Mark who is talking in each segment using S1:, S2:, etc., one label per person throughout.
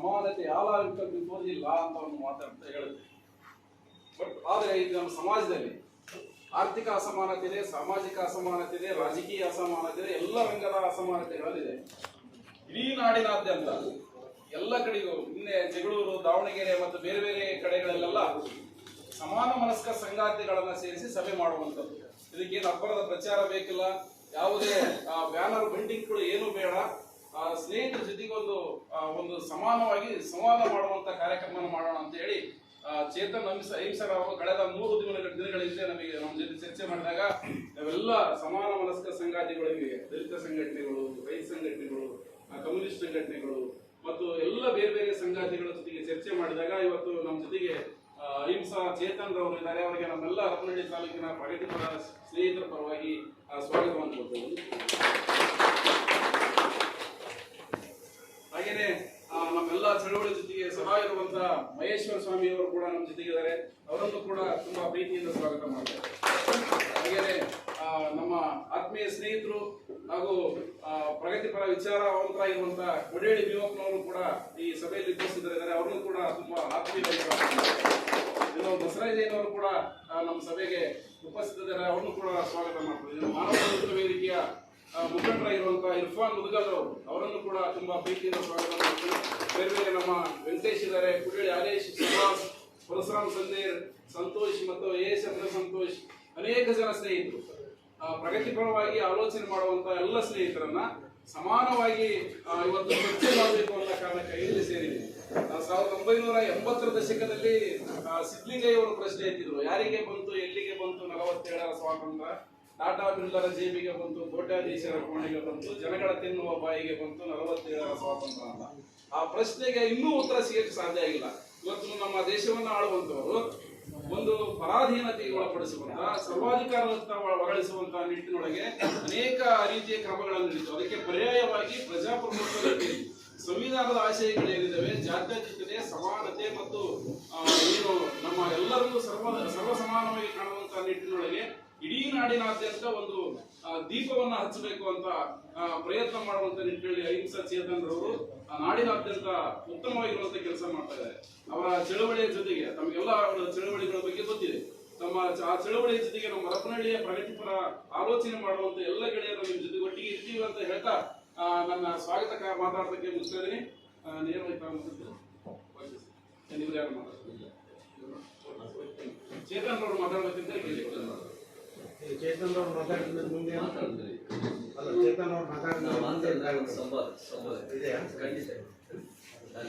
S1: ಸಮಾನತೆ ಯಾವ are equal before the law ಅಂತ ಒಂದು ಮಾತಾಡ್ತಾ ಹೇಳುತ್ತೆ. ಬಟ್ ಆದರೆ ಇದು ನಮ್ಮ ಸಮಾಜದಲ್ಲಿ ಆರ್ಥಿಕ ಅಸಮಾನತೆ ಇದೆ ಸಾಮಾಜಿಕ ಅಸಮಾನತೆ ಇದೆ ರಾಜಕೀಯ ಅಸಮಾನತೆ ಇದೆ ಎಲ್ಲ ರಂಗದ ಅಸಮಾನತೆಗಳಲ್ಲಿದೆ. ಇಡೀ ನಾಡಿನಾದ್ಯಂತ ಎಲ್ಲ ಕಡೆಗೂ ಹಿಂದೆ ಜಗಳೂರು, ದಾವಣಗೆರೆ ಮತ್ತು ಬೇರೆ ಬೇರೆ ಕಡೆಗಳಲ್ಲೆಲ್ಲ ಸಮಾನ ಮನಸ್ಕ ಸಂಗಾತಿಗಳನ್ನ ಸೇರಿಸಿ ಸಭೆ ಮಾಡುವಂಥದ್ದು. ಇದಕ್ಕೇನು ಅಬ್ಬರದ ಪ್ರಚಾರ ಬೇಕಿಲ್ಲ, ಯಾವುದೇ ಬ್ಯಾನರ್ ಬಂಡಿಂಗ್ಗಳು ಏನು ಬೇಡ. ಸ್ನೇಹಿತರ ಜೊತೆಗೆ ಒಂದು ಒಂದು ಸಮಾನವಾಗಿ ಸಂವಾದ ಮಾಡುವಂತ ಕಾರ್ಯಕ್ರಮ ಮಾಡೋಣ ಅಂತ ಹೇಳಿ ಚೇತನ್ ಹಂಸ ಅಹಿಂಸರ ಕಳೆದ ಮೂರು ದಿನಗಳ ದಿನಗಳ ಹಿಂದೆ ನಮಗೆ ನಮ್ಮ ಜೊತೆ ಚರ್ಚೆ ಮಾಡಿದಾಗ, ನಾವೆಲ್ಲ ಸಮಾನ ಮನಸ್ಕ ಸಂಗಾತಿಗಳಿಗೆ ದಲಿತ ಸಂಘಟನೆಗಳು, ರೈತ ಸಂಘಟನೆಗಳು ಕಮ್ಯುನಿಸ್ಟ್ ಸಂಘಟನೆಗಳು, ಮತ್ತು ಎಲ್ಲ ಬೇರೆ ಬೇರೆ ಸಂಗಾತಿಗಳ ಜೊತೆಗೆ ಚರ್ಚೆ ಮಾಡಿದಾಗ ಇವತ್ತು ನಮ್ಮ ಜೊತೆಗೆ ಅಹಿಂಸಾ ಚೇತನ್ ರವರು ಇದ್ದಾರೆ. ಅವರಿಗೆ ನಮ್ಮೆಲ್ಲ ಹರಪನಹಳ್ಳಿ ತಾಲೂಕಿನ ಪ್ರಗತಿಪರ ಸ್ನೇಹಿತರ ಪರವಾಗಿ ಸ್ವಾಗತವನ್ನು ಕೊಡ್ತೇವೆ ಹಾಗೇನೆ ಆ, ಚಳವಳಿ ಜೊತೆಗೆ ಸದಾ ಇರುವಂತಹ ಮಹೇಶ್ವರ ಸ್ವಾಮಿ ಅವರು ಕೂಡ ನಮ್ಮ ಜೊತೆಗಿದ್ದಾರೆ. ಅವರನ್ನು ಕೂಡ ತುಂಬಾ ಪ್ರೀತಿಯಿಂದ ಸ್ವಾಗತ ಮಾಡ್ತಾರೆ ಹಾಗೇನೆ ಆ, ನಮ್ಮ ಆತ್ಮೀಯ ಸ್ನೇಹಿತರು ಹಾಗೂ ಪ್ರಗತಿಪರ ವಿಚಾರವಂತರಾಗಿರುವಂತ ಕೊಡೇಳಿ ಭೀಮಪ್ಪನವರು ಕೂಡ ಈ ಸಭೆಯಲ್ಲಿ ಉಪಸ್ಥಿತರಿದ್ದಾರೆ. ಅವರನ್ನು ಕೂಡ ತುಂಬಾ ಆತ್ಮೀಯ ಇನ್ನು ಬಸವರಾಜಯ್ಯನವರು ಕೂಡ ನಮ್ಮ ಸಭೆಗೆ ಉಪಸ್ಥಿತರಿದ್ದಾರೆ. ಅವರನ್ನು ಕೂಡ ಸ್ವಾಗತ ಮಾಡ್ತಾರೆ ಮಾನವ ವೇದಿಕೆಯ ಇರ್ಫಾನ್ ಮುದ್ಗಲ್ ಅವರು ಅವರನ್ನು ಕೂಡ ತುಂಬಾ ಪ್ರೀತಿಯಿಂದ ಸ್ವಾಗತ ಮಾಡ್ತೀವಿ ಬೇರೆ ಬೇರೆ ನಮ್ಮ ವೆಂಕಟೇಶ್ ಇದ್ದಾರೆ ಕುಡೇಳಿ ಹರೇಶ್ ಸುಭಾಷ್ ಪರಶುರಾಮ್ ಸಂದೇರ್, ಸಂತೋಷ್ ಮತ್ತು ಎ ಎಸ್ ಸಂತೋಷ್ ಅನೇಕ ಜನ ಸ್ನೇಹಿತರು. ಪ್ರಗತಿಪರವಾಗಿ ಆಲೋಚನೆ ಮಾಡುವಂತ ಎಲ್ಲ ಸ್ನೇಹಿತರನ್ನ ಸಮಾನವಾಗಿ ಇವತ್ತು ಚರ್ಚೆ ಮಾಡಬೇಕು ಅನ್ನೋ ಕಾರಣಕ್ಕೆ ಇಲ್ಲಿ ಸೇರಿದೆ. ಸಾವಿರದ ಒಂಬೈನೂರ ಎಂಬತ್ತರ ದಶಕದಲ್ಲಿ ಸಿದ್ಲಿಂಗಯ್ಯವರು ಪ್ರಶ್ನೆ ಎತ್ತಿದ್ರು, ಯಾರಿಗೆ ಬಂತು, ಎಲ್ಲಿಗೆ ಬಂತು ನಲವತ್ತೇಳರ ಸ್ವಾತಂತ್ರ್ಯ? ಟಾಟಾ ಬಿರ್ಲರ ಜೇಬಿಗೆ ಬಂತು ಕೋಟ್ಯಾಧೀಶರ ಕೋಣೆಗೆ ಬಂತು, ಜನಗಳ ತಿನ್ನುವ ಬಾಯಿಗೆ ಬಂತು, ನಲವತ್ತೇಳರ ಸ್ವಾತಂತ್ರ್ಯ ಅಂತ. ಆ ಪ್ರಶ್ನೆಗೆ ಇನ್ನೂ ಉತ್ತರ ಸಿಗಕ್ಕೆ ಸಾಧ್ಯ ಆಗಿಲ್ಲ. ಇವತ್ತು ನಮ್ಮ ದೇಶವನ್ನು ಆಳುವಂತವರು ಒಂದು ಪರಾಧೀನತೆಗೆ ಒಳಪಡಿಸುವಂತ ಸರ್ವಾಧಿಕಾರ ಒಳಗಳಿಸುವಂತ ನಿಟ್ಟಿನೊಳಗೆ ಅನೇಕ ರೀತಿಯ ಕ್ರಮಗಳನ್ನು ನೀಡಿತು ಅದಕ್ಕೆ ಪರ್ಯಾಯವಾಗಿ ಪ್ರಜಾಪ್ರಭುತ್ವದಲ್ಲಿ ಸಂವಿಧಾನದ ಸಂವಿಧಾನದ ಆಶಯಗಳೇನಿದ್ದಾವೆ ಜಾತ್ಯತೀತತೆ, ಸಮಾನತೆ ಮತ್ತು ಏನು ನಮ್ಮ ಎಲ್ಲರಿಗೂ ಸರ್ವ ಸರ್ವ ಸಮಾನವಾಗಿ ಕಾಣುವಂತ ನಿಟ್ಟಿನೊಳಗೆ ಇಡೀ ನಾಡಿನಾದ್ಯಂತ ಒಂದು ದೀಪವನ್ನ ಹಚ್ಚಬೇಕು ಅಂತ ಪ್ರಯತ್ನ ಮಾಡುವಂತ ನಿಟ್ಟಿನಲ್ಲಿ ಅಹಿಂಸಾ ಚೇತನ್ ರವರು ಆ, ನಾಡಿನಾದ್ಯಂತ ಉತ್ತಮವಾಗಿರುವಂತ ಕೆಲಸ ಮಾಡ್ತಾ ಇದ್ದಾರೆ. ಅವರ ಚಳವಳಿಯ ಜೊತೆಗೆ ತಮಗೆಲ್ಲ ಅವರ ಚಳವಳಿಗಳ ಬಗ್ಗೆ ಗೊತ್ತಿದೆ. ತಮ್ಮ ಆ ಚಳವಳಿಯ ಜೊತೆಗೆ ನಮ್ಮ ಹರಪನಹಳ್ಳಿಯ ಪ್ರಗತಿಪರ ಆಲೋಚನೆ ಮಾಡುವಂತ ಎಲ್ಲ ಗೆಳೆಯರು ನಿಮ್ಮ ಜೊತೆ ಒಟ್ಟಿಗೆ ಇರ್ತೀವಿ ಅಂತ ಹೇಳ್ತಾ ನನ್ನ ಸ್ವಾಗತ ಮಾತಾಡೋದಕ್ಕೆ ಮುಗಿಸ್ತಾ ಇದ್ದೀನಿ. ನೇರವಾಗಿ? ಚೇತನ್ ಅವರು ಮಾತಾಡೋದಕ್ಕಿಂತ ಕೇಳಿ
S2: ಈ ಚೇತನ್ ಅವ್ರು ಮಾತಾಡಿದ ಮುಂದೆ ಅಲ್ಲ ಚೇತನ್ ಅವ್ರು ಮಾತಾಡಿದ
S3: ನಾವು
S2: ಮುಂದೆ
S3: ಮಾತಾಡಿದ ಸಂವಾದ ಸಂವಾದ
S2: ಇದೆಯಾ?
S3: ಖಂಡಿತ ನಾನು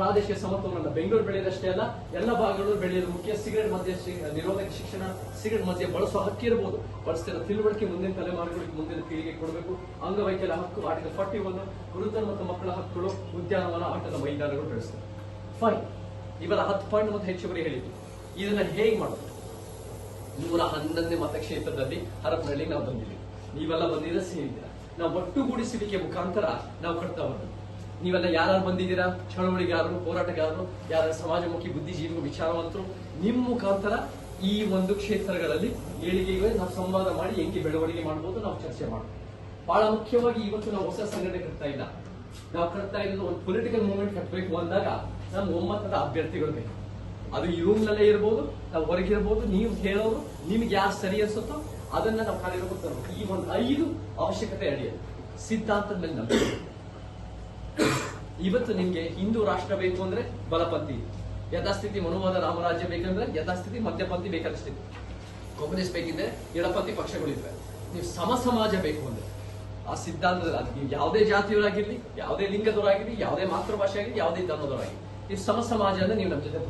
S4: ಪ್ರಾದೇಶಿಕ ಸಮತೋಲನ ಬೆಂಗಳೂರು ಬೆಳೆಯದಷ್ಟೇ ಅಲ್ಲ, ಎಲ್ಲ ಭಾಗಗಳು ಬೆಳೆಯಲು ಮುಖ್ಯ. ಸಿಗರೆಟ್ ಮಧ್ಯೆ ನಿರೋಧಕ ಶಿಕ್ಷಣ, ಸಿಗರೆಟ್ ಮಧ್ಯೆ ಬಳಸುವ ಹಕ್ಕು ಇರಬಹುದು ಬಳಸ್ತಿರೋ ತಿಳುವಳಿಕೆ ಮುಂದಿನ ತಲೆಮಾರುಗಳಿಗೆ ಮುಂದಿನ ಪೀಳಿಗೆ ಕೊಡಬೇಕು. ಅಂಗವೈಕಲ್ಯ ಹಕ್ಕು ಆಟದ ಪಟ್ಟಿ ಒಂದು ವೃದ್ಧರು ಮತ್ತು ಮಕ್ಕಳ ಹಕ್ಕುಗಳು, ಉದ್ಯಾನವನ, ಆಟದ ಮೈದಾನಗಳು ಬೆಳೆಸ್ತಾರೆ. ಫೈನ್. ಇವೆಲ್ಲ ಹತ್ತು ಪಾಯಿಂಟ್ ಮತ್ತು ಹೆಚ್ಚುವರಿ ಹೇಳಿದ್ದು. ಇದನ್ನ ಹೇಗೆ ಮಾಡೋದು? ನೂರ ಹನ್ನೊಂದನೇ ಮತಕ್ಷೇತ್ರದಲ್ಲಿ ಹರಪನಹಳ್ಳಿ ನಾವು ಬಂದಿದ್ದೀವಿ. ನೀವೆಲ್ಲ ಬಂದಿದ್ರೆ ಸೇರಿದ್ದೀರಾ. ನಾವು ಒಟ್ಟುಗೂಡಿಸುವಿಕೆ ಮುಖಾಂತರ ನಾವು ಕಟ್ತಾ ಬಂದ್ವಿ ನೀವೆಲ್ಲ ಯಾರು ಬಂದಿದ್ದೀರಾ? ಚಳವಳಿಗಾರರು, ಹೋರಾಟಗಾರರು ಯಾರ ಸಮಾಜಮುಖಿ ಬುದ್ಧಿಜೀವಿಗಳು ವಿಚಾರವಂತರು, ನಿಮ್ಮ ಮುಖಾಂತರ ಈ ಒಂದು ಕ್ಷೇತ್ರಗಳಲ್ಲಿ ಏಳಿಗೆಗೆ ನಾವು ಸಂವಾದ ಮಾಡಿ ಹೆಂಗೆ ಬೆಳವಣಿಗೆ ಮಾಡ್ಬೋದು, ನಾವು ಚರ್ಚೆ ಮಾಡೋದು ಬಹಳ ಮುಖ್ಯವಾಗಿ ಇವತ್ತು ನಾವು ಹೊಸ ಸಂಘಟನೆ ಕಟ್ತಾ ಇಲ್ಲ. ನಾವು ಕಟ್ತಾ ಇರೋದು ಒಂದು ಪೊಲಿಟಿಕಲ್ ಮೂವ್ಮೆಂಟ್ ಕಟ್ಟಬೇಕು ಅಂದಾಗ ನಮ್ಮ ಒಮ್ಮತದ ಅಭ್ಯರ್ಥಿಗಳು ಬೇಕು. ಅದು ಈ ರೂಮ್ನಲ್ಲೇ ಇರ್ಬೋದು, ನಾವು ಹೊರಗಿರ್ಬೋದು ನೀವು ಹೇಳೋರು ನಿಮ್ಗೆ ಯಾರು ಸರಿ ಅನ್ಸುತ್ತೋ ಅದನ್ನ ನಾವು ಕಾರ್ಯರೂಪಕ್ಕೆ ತರಬೇಕು. ಈ ಒಂದು ಐದು ಅವಶ್ಯಕತೆ ಅಡಿಯಲ್ಲಿ ಸಿದ್ಧಾಂತದ ಮೇಲೆ ನಂಬಿಕೆ. ಇವತ್ತು ನಿಮ್ಗೆ ಹಿಂದೂ ರಾಷ್ಟ್ರ ಬೇಕು ಅಂದ್ರೆ ಬಲಪಂಥಿ. ಯಥಾಸ್ಥಿತಿ ಮನುವಾದ ರಾಮರಾಜ್ಯ ಬೇಕಂದ್ರೆ ಯಥಾಸ್ಥಿತಿ ಮಧ್ಯಪಂಥಿ ಬೇಕಾದ ಸ್ಥಿತಿ. ಕಮ್ಯುನಿಸ್ಟ್ ಬೇಕಿದ್ರೆ ಎಡಪಂಥಿ ಪಕ್ಷಗಳಿವೆ ನೀವು ಸಮ ಸಮಾಜ ಬೇಕು ಅಂದ್ರೆ. ಆ ಸಿದ್ಧಾಂತದಲ್ಲಿ ಅದು ನೀವು ಯಾವುದೇ ಜಾತಿಯವರಾಗಿರ್ಲಿ, ಯಾವುದೇ ಲಿಂಗದವರಾಗಿರ್ಲಿ, ಯಾವುದೇ ಮಾತೃಭಾಷೆ ಆಗಿರ್ಲಿ ಯಾವುದೇ ಧರ್ಮದವರಾಗಿರ್ಲಿ. ಈ ಸಮ ಅಂದ್ರೆ ನೀವು ನಮ್ಮ ಜೊತೆ.